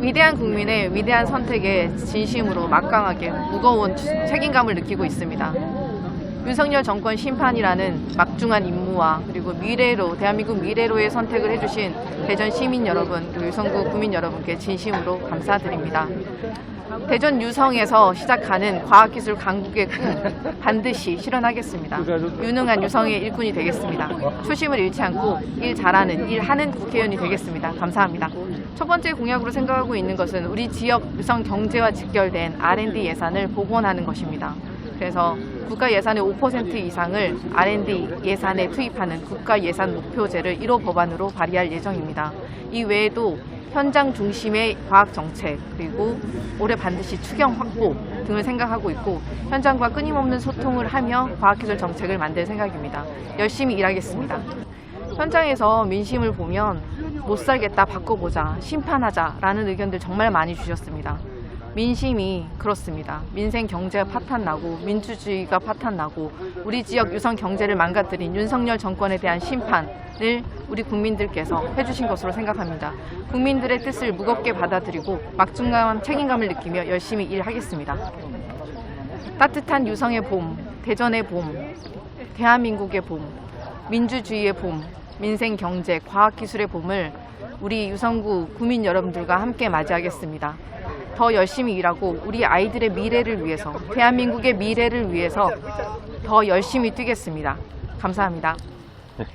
위대한 국민의 위대한 선택에 진심으로 막강하게 무거운 책임감을 느끼고 있습니다. 윤석열 정권 심판이라는 막중한 임무와 그리고 미래로 대한민국 미래로의 선택을 해주신 대전 시민 여러분 그리고 유성구 구민 여러분께 진심으로 감사드립니다. 대전 유성에서 시작하는 과학기술 강국의 꿈 반드시 실현하겠습니다. 유능한 유성의 일꾼이 되겠습니다. 초심을 잃지 않고 일 잘하는 일 하는 국회의원이 되겠습니다. 감사합니다. 첫 번째 공약으로 생각하고 있는 것은 우리 지역 유성 경제와 직결된 R&D 예산을 복원하는 것입니다. 그래서 국가 예산의 5% 이상을 R&D 예산에 투입하는 국가 예산 목표제를 1호 법안으로 발의할 예정입니다. 이 외에도 현장 중심의 과학 정책 그리고 올해 반드시 추경 확보 등을 생각하고 있고 현장과 끊임없는 소통을 하며 과학기술 정책을 만들 생각입니다. 열심히 일하겠습니다. 현장에서 민심을 보면 못 살겠다 바꿔보자 심판하자라는 의견들 정말 많이 주셨습니다. 민심이 그렇습니다. 민생 경제가 파탄나고 민주주의가 파탄나고 우리 지역 유성 경제를 망가뜨린 윤석열 정권에 대한 심판을 우리 국민들께서 해주신 것으로 생각합니다. 국민들의 뜻을 무겁게 받아들이고 막중한 책임감을 느끼며 열심히 일하겠습니다. 따뜻한 유성의 봄, 대전의 봄, 대한민국의 봄, 민주주의의 봄, 민생 경제, 과학 기술의 봄을 우리 유성구 구민 여러분들과 함께 맞이하겠습니다. 더 열심히 일하고 우리 아이들의 미래를 위해서 대한민국의 미래를 위해서 더 열심히 뛰겠습니다. 감사합니다. 네.